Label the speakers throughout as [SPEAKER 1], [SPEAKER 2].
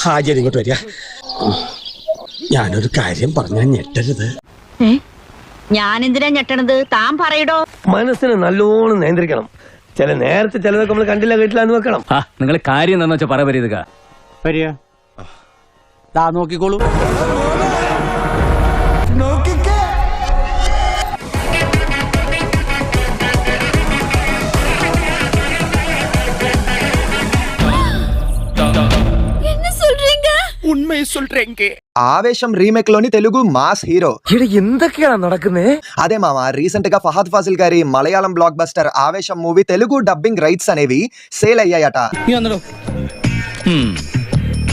[SPEAKER 1] ഹാജർ ഇങ്ങോട്ട് വരിക. ഞാനൊരു കാര്യം പറഞ്ഞാൽ ഞെട്ടരുത്.
[SPEAKER 2] ഞാൻ എന്തിനാ ഞെട്ടണത്? താൻ പറയടോ.
[SPEAKER 3] മനസ്സിനെ നല്ലോണം നിയന്ത്രിക്കണം. ചില നേരത്തെ ചിലതൊക്കെ നമ്മൾ കണ്ടില്ല കേട്ടില്ല എന്ന് വെക്കണം.
[SPEAKER 4] ആ നിങ്ങൾ കാര്യം എന്താണെന്ന് വെച്ചാൽ പറ വരിക
[SPEAKER 5] വരിക ദാ നോക്കിക്കോളൂ
[SPEAKER 6] ఆవేశం రీమేక్ లోని తెలుగు మాస్ హీరో
[SPEAKER 3] എന്തൊക്കെയാണ് നടക്കുന്നേ
[SPEAKER 6] అదే మామ రీసెంట్ గా ఫహద్ ఫాసిల్ గారి Malayalam blockbuster Aavesham movie Telugu dubbing rights అనేవి సేల్ అయ్యాయట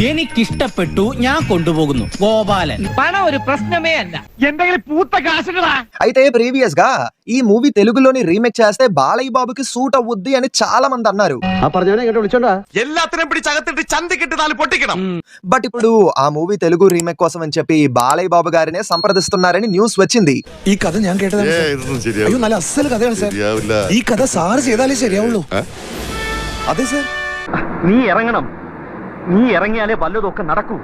[SPEAKER 5] എനിക്കിഷ്ടപ്പെട്ടു ഞാൻ കൊണ്ടുപോകുന്നു ഗോപാലൻ പണം ഒരു പ്രശ്നമേ അല്ല
[SPEAKER 6] అయితే ప్రీవియస్ గా ఈ మూవీ తెలుగులోని రీమేక్ చేస్తే బాలయ్య బాబుకి సూట్ అవుద్ది అని చాలా మంది అన్నారు
[SPEAKER 3] ആ പറഞ്ഞവനെ ഇങ്ങോട്ട് വിളിച്ചോണ്ടാ
[SPEAKER 1] എല്ലാത്തിനും പിടിച്ചകത്തിട്ട് ചന്തിക്കിട്ട് നാല് പൊട്ടിക്കണം
[SPEAKER 6] బట్ ఇప్పుడు ఆ మూవీ తెలుగు రీమేక్ కోసం అని చెప్పి బాలయ్య బాబు గారినే సంప్రదిస్తున్నారని న్యూస్ వచ్చింది
[SPEAKER 7] ഈ കഥ ഞാൻ കേട്ടതാണ് സാർ. അയ്യോ നല്ല അസൽ കഥയാണ് സാർ ഈ കഥ സാറ് ചെയ്താലേ ശരിയാവുള്ളൂ അതെ സാർ
[SPEAKER 3] നീ ഇറങ്ങണം നീ ഇറങ്ങിയാലേ വല്ലതൊക്കെ നടക്കൂ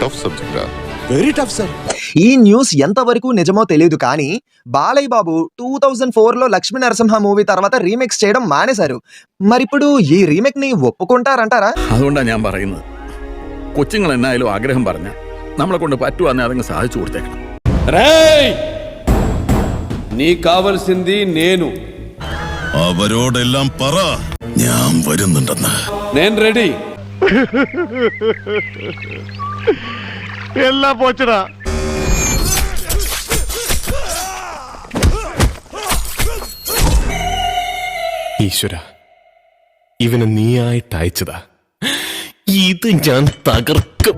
[SPEAKER 8] టఫ్ సబ్జెక్టా
[SPEAKER 7] వెరీ టఫ్ సార్
[SPEAKER 6] ఈ న్యూస్ ఎంతవరకు నిజమో తెలియదు కానీ Balayya Babu two thousand four లో లక్ష్మీ నరసింహ మూవీ తర్వాత రీమేక్స్ చేయడం మానేశారు మరిప్పుడు ఈ రీమేక్ ని ఒప్పుకుంటారంటారా
[SPEAKER 9] അതുകൊണ്ടാണ് ഞാൻ പറയുന്നത് കൊച്ചുങ്ങൾ എന്നായാലും ആഗ്രഹം പറഞ്ഞ നമ്മളെ കൊണ്ട് പറ്റുവാന്നെ അതങ്ങ് സാധിച്ചു കൊടുത്തേക്കണം
[SPEAKER 10] నీ కావలసింది నేను
[SPEAKER 8] അവരോടെല്ലാം പറ ഞാൻ വരുന്നുണ്ടെന്ന്.
[SPEAKER 10] ഞാൻ റെഡി.
[SPEAKER 3] എല്ലാം പോച്ചടാ.
[SPEAKER 7] ഈശ്വര ഇവനെ നീയായിട്ട് അയച്ചതാ. ഇത് ഞാൻ തകർക്കും.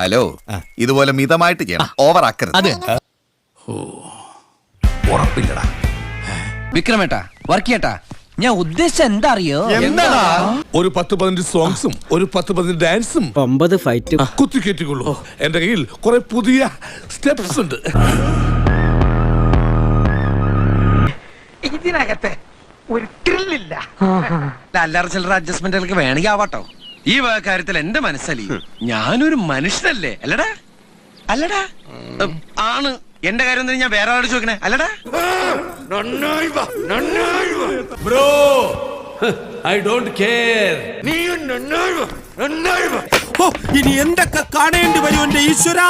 [SPEAKER 8] ഹലോ ഇതുപോലെ മിതമായിട്ട് ചെയ്യണം ഓവർ ആക്കരുത്. ഓ.
[SPEAKER 9] ഉറപ്പില്ലടാ.
[SPEAKER 5] വിക്രമേട്ടാ വർക്കിയേട്ടാ ഞാൻ ഉദ്ദേശം എന്താ അറിയോ എന്താടാ
[SPEAKER 7] ഒരു പത്ത് പതിനഞ്ച് സോങ്സും ഒരു പത്ത് പതിനഞ്ച് ഡാൻസും
[SPEAKER 5] ഒമ്പത് ഫൈറ്റ്
[SPEAKER 7] കുത്തിക്കേറ്റിക്കൊള്ളൂ. എന്റെ കയ്യിൽ കുറെ പുതിയ സ്റ്റെപ്സ് ഉണ്ട്.
[SPEAKER 1] ഇതിനകത്തെ ഒരു ത്രില്ലില്ല അല്ലറ ചില്ലറ അഡ്ജസ്റ്റ്മെന്റുകൾക്ക് വേണമെങ്കിൽ ആവാട്ടോ. ഈ വക കാര്യത്തിൽ എന്റെ മനസ്സല്ലേ ഞാനൊരു മനുഷ്യനല്ലേ അല്ലടാ? അല്ലടാ? ആണ്. എന്റെ കാര്യം തന്നെ ഞാൻ വേറെ ആളോട് ചോദിക്കണേ. അല്ലടാ.
[SPEAKER 10] Bro I don't care.
[SPEAKER 7] നീ ഇനി എന്തൊക്കെ കാണേണ്ടി വരും എന്റെ ഈശ്വരാ?